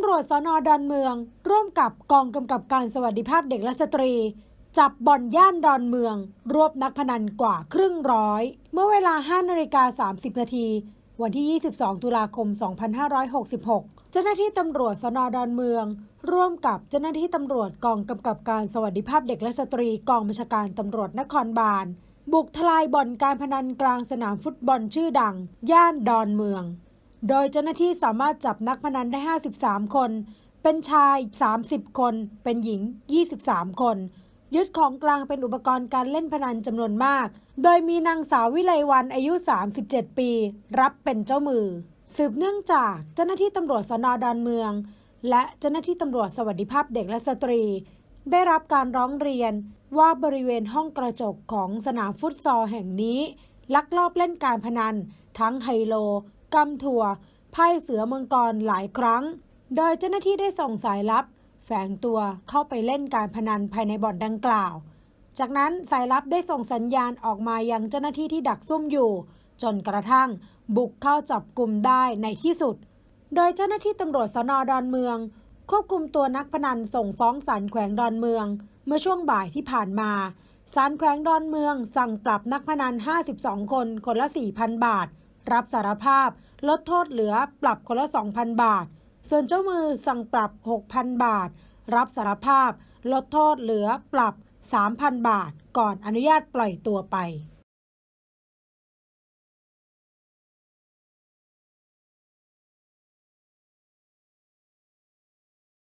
ำรวจสอนอดอนเมือง ร่วมกับกองกำกับการสวัสดิภาพเด็กและสตรี จับบ่อนย่านดอนเมือง รวบนักพนันกว่าครึ่งร้อย เมื่อเวลา 5นาฬิกา30 นาทีวันที่ 22 ตุลาคม 2566 เจ้าหน้าที่ตำรวจสนดอนเมือง ร่วมกับเจ้าหน้าที่ตำรวจกองกำกับการสวัสดิภาพเด็กและสตรีกองบัญชาการตำรวจนครบาล บุกทลายบ่อนการพนันกลางสนามฟุตบอลชื่อดัง ย่านดอนเมือง โดยเจ้าหน้าที่สามารถจับนักพนันได้ 53 คน เป็นชาย 30 คน เป็นหญิง 23 คน ยึดของกลางเป็นอุปกรณ์การเล่นพนันจำนวนมาก โดยมีนางสาววิไลวันอายุ 37 ปี รับเป็นเจ้ามือ สืบเนื่องจากเจ้าหน้าที่ตำรวจสนดอนเมือง และเจ้าหน้าที่ตำรวจสวัสดิภาพเด็กและสตรี ได้รับการร้องเรียนว่าบริเวณห้องกระจกของสนามฟุตซอลแห่งนี้ ลักลอบเล่นการพนัน ทั้งไฮโล กำถั่ว ไพ่เสือมังกรหลายครั้ง โดยเจ้าหน้าที่ได้ส่งสายลับ แฝงตัวเข้าไปเล่นการพนันภายในบ่อนดังกล่าว จากนั้นสายลับได้ส่งสัญญาณออกมายังเจ้าหน้าที่ที่ดักซุ่มอยู่ จนกระทั่งบุกเข้าจับกลุ่มได้ในที่สุด โดยเจ้าหน้าที่ตำรวจสนดอนเมือง ควบคุมตัวนักพนันส่งฟ้องศาลแขวงดอนเมือง เมื่อช่วงบ่ายที่ผ่านมาศาลแขวงดอนเมืองสั่งปรับนักพนัน 52 คน คนละ 4,000 บาท รับสารภาพ ลดโทษเหลือปรับคนละ 2,000 บาท ส่วนเจ้ามือสั่งปรับ 6,000 บาท รับสารภาพ ลดโทษเหลือปรับ 3,000 บาท ก่อนอนุญาตปล่อยตัวไป